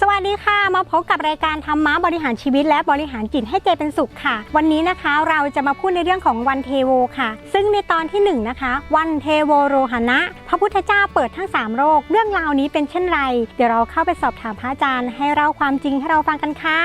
สวัสดีค่ะ มาพบกับรายการธรรมะบริหารชีวิตและบริหารจิตให้ใจเป็นสุขค่ะ วันนี้นะคะเราจะมาพูดในเรื่องของวันเทโวค่ะ ซึ่งในตอนที่หนึ่งนะคะ วันเทโวโรหณะ พระพุทธเจ้าเปิดทั้ง 3โรคเรื่องราวนี้เป็นเช่นไร เดี๋ยวเราเข้าไปสอบถามพระอาจารย์ ให้เราความจริงให้เราฟังกันค่ะ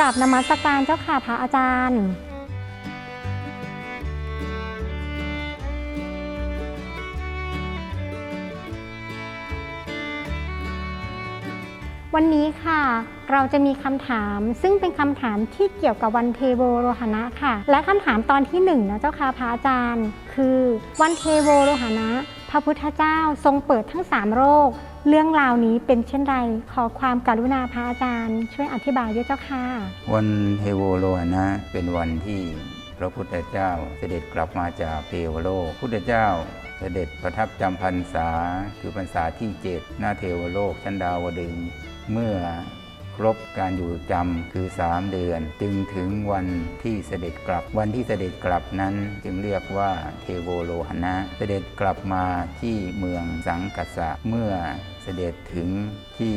กับนมัสการเจ้าค่ะพระอาจารย์ วันนี้ค่ะ เราจะมีคำถามซึ่งเป็นคำถามที่เกี่ยวกับวันเทโวโรหณะค่ะ และคำถามตอนที่หนึ่งนะเจ้าค่ะพระอาจารย์ คือวันเทโวโรหณะ พระพุทธเจ้าทรงเปิดทั้ง3โรค เรื่องราวนี้เป็นเช่นไร ขอความกรุณาพระอาจารย์ ช่วยอธิบายด้วยเจ้าค่ะ วันเทโวโลหนะ เป็นวันที่พระพุทธเจ้าเสด็จกลับมาจากเทวโลกพุทธเจ้าเสด็จประทับจำพรรษา คือพรรษาที่เจ็ดหน้าเทวโลกชั้นดาวดึงเมื่อ ครบการอยู่จำคือสามเดือน จึงถึงวันที่เสด็จกลับ วันที่เสด็จกลับนั้นจึงเรียกว่าเทโวโลหนะ เสด็จกลับมาที่เมืองสังกัสสะเมื่อเสด็จถึงที่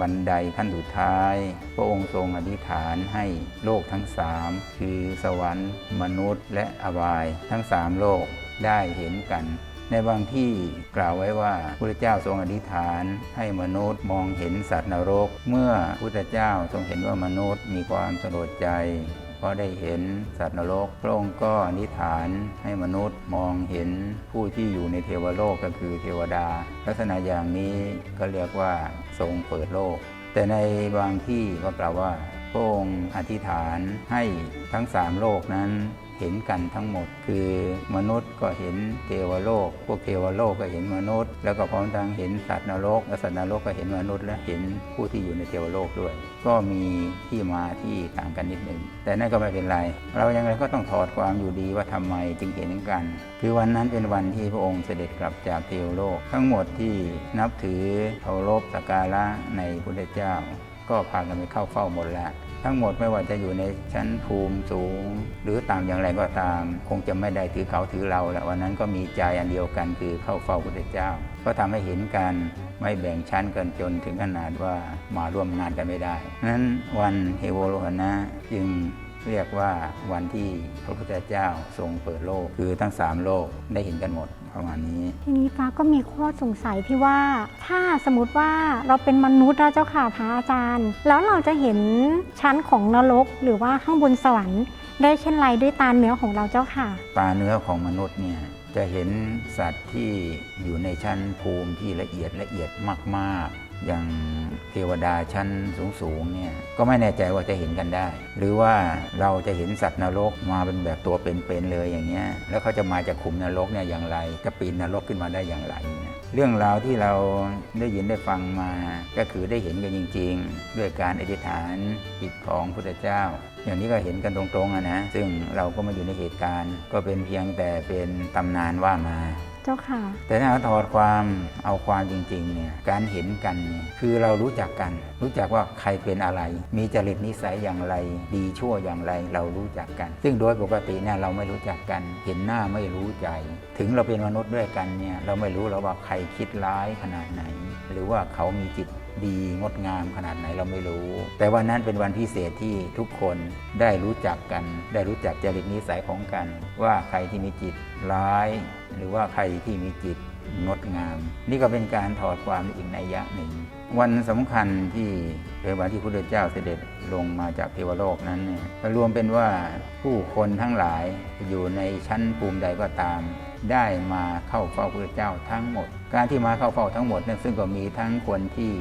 บันไดขั้นสุดท้าย พระองค์ทรงอธิษฐานให้โลกทั้งสามคือสวรรค์ มนุษย์ และอบาย ทั้งสามโลกได้เห็นกัน ในบางที่กล่าวไว้ว่าพระเจ้าทรงอธิษฐาน ให้มนุษย์มองเห็นสัตว์นรก เมื่อพระเจ้าทรงเห็นว่ามนุษย์มีความสลดใจเพราะได้เห็นสัตว์นรกพระองค์ก็อธิษฐานให้มนุษย์มองเห็นผู้ที่อยู่ในเทวโลกก็คือเทวดา ลักษณะอย่างนี้ก็เรียกว่าทรงเปิดโลก แต่ในบางที่ก็กล่าวว่าพระองค์อธิษฐานให้ทั้งสามโลกนั้น เห็นกันทั้งหมด คือมนุษย์ก็เห็นเทวโลก พวกเทวโลกก็เห็นมนุษย์ แล้วก็พร้อมทั้งเห็นสัตว์นรกและสัตว์นรกก็เห็นมนุษย์และเห็นผู้ที่อยู่ในเทวโลกด้วย ก็มีที่มาที่ต่างกันนิดหนึ่งแต่นั่นก็ไม่เป็นไร เรายังไงก็ต้องถอดความอยู่ดีว่าทำไมจึงเห็นกัน คือวันนั้นเป็นวันที่พระองค์เสด็จกลับจากเทวโลก ทั้งหมดที่นับถือเคารพสักการะในพระเจ้า ก็พากันไปเข้าเฝ้าหมดแล้ว ทั้งหมดไม่ว่าจะอยู่ในชั้นภูมิสูง หรือต่ำอย่างไรก็ตาม คงจะไม่ได้ถือเขาถือเราแหละวันนั้นก็มีใจอันเดียวกันคือเข้าเฝ้าพระพุทธเจ้า ก็ทำให้เห็นกันไม่แบ่งชั้นกันจนถึงขนาดว่ามาร่วมงานกันไม่ได้นั้นวันเฮโวโลหนะจึงเรียกว่าวันที่พระพุทธเจ้าทรงเปิดโลกคือทั้งสามโลกได้เห็นกันหมด ประมาณนี้ ทีนี้ฟ้าก็มีข้อสงสัยที่ว่า ถ้าสมมติว่าเราเป็นมนุษย์นะเจ้าค่ะพระอาจารย์ แล้วเราจะเห็นชั้นของนรกหรือว่าข้างบนสวรรค์ได้เช่นไรด้วยตาเนื้อของเราเจ้าค่ะ ตาเนื้อของมนุษย์เนี่ยจะเห็นสัตว์ที่อยู่ในชั้นภูมิที่ละเอียดละเอียดมาก ๆ อย่างเทวดาชั้นสูงๆเนี่ยก็ไม่แน่ใจว่าจะเห็นกันได้ หรือว่าเราจะเห็นสัตว์นรกมาเป็นแบบตัวเป็นๆเลยอย่างเงี้ยแล้วเขาจะมาจากขุมนรกเนี่ยอย่างไร จะปีนนรกขึ้นมาได้อย่างไรเเรื่องราวที่เราได้ยินได้ฟังมา ก็คือได้เห็นกันจริง ๆ ด้วยการอธิษฐานจิตของพุทธเจ้า อย่างนี้ก็เห็นกันตรงๆอะนะซึ่งเราก็มาอยู่ในเหตุการณ์ ก็เป็นเพียงแต่เป็นตำนานว่ามา จ้าค่ะ แต่ถ้าถอดความเอาความจริงๆเนี่ยการเห็นกันเนี่ยคือเรารู้จักกัน รู้จักว่าใครเป็นอะไร มีจริตนิสัยอย่างไร ดีชั่วอย่างไรเรารู้จักกัน ซึ่งโดยปกติเนี่ยเราไม่รู้จักกัน เห็นหน้าไม่รู้ใจ ถึงเราเป็นมนุษย์ด้วยกันเนี่ยเราไม่รู้เราว่าใครคิดร้ายขนาดไหน หรือว่าเขามีจิต ดีงดงามขนาดไหนเราไม่รู้ แต่วันนั้นเป็นวันพิเศษที่ทุกคนได้รู้จักกัน ได้รู้จักจริตนิสัยของกัน ว่าใครที่มีจิตร้าย หรือว่าใครที่มีจิตงดงาม นี่ก็เป็นการถอดความอีกในยยะหนึ่ง วันสำคัญที่เป็นวันที่พระพุทธเจ้าเสด็จลงมาจากเทวโลกนั้นเนี่ยรวมเป็นว่าผู้คนทั้งหลายอยู่ในชั้นภูมิใดก็ตาม ได้มาเข้าเฝ้าพระพุทธเจ้าทั้งหมด การที่มาเข้าเฝ้าทั้งหมดนั้นซึ่งก็มีทั้งคนที่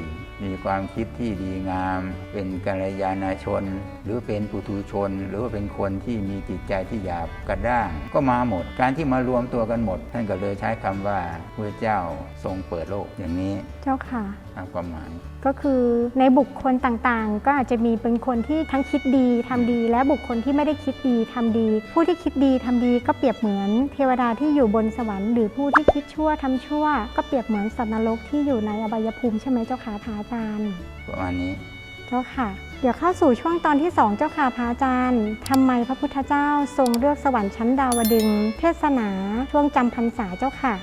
มีความคิดที่ดีงาม เป็นกัลยาณชน หรือเป็นปุถุชน หรือว่าเป็นคนที่มีจิตใจที่หยาบกระด้าง ก็มาหมด การที่มารวมตัวกันหมด ท่านก็เลยใช้คำว่าพระเจ้าทรงเปิดโลกอย่างนี้ เจ้าค่ะตามความหมายก็คือในบุคคลต่างๆ ก็อาจจะมีเป็นคนที่ทั้งคิดดีทำดี และบุคคลที่ไม่ได้คิดดีทำดี ผู้ที่คิดดีทำดีก็เปรียบเหมือนเทวดาที่อยู่บนสวรรค์หรือผู้ที่คิดชั่วทำชั่ว ก็เปรียบเหมือนสัตว์นรกที่อยู่ในอบายภูมิใช่ไหมเจ้าค่ะพระอาจารย์ประมาณนี้ เจ้าค่ะ เดี๋ยวเข้าสู่ช่วงตอนที่ 2 เจ้าค่ะพระอาจารย์ทำไมพระพุทธเจ้าทรงเลือกสวรรค์ชั้นดาวดึงส์เทศนาช่วงจำพรรษาเจ้าค่ะ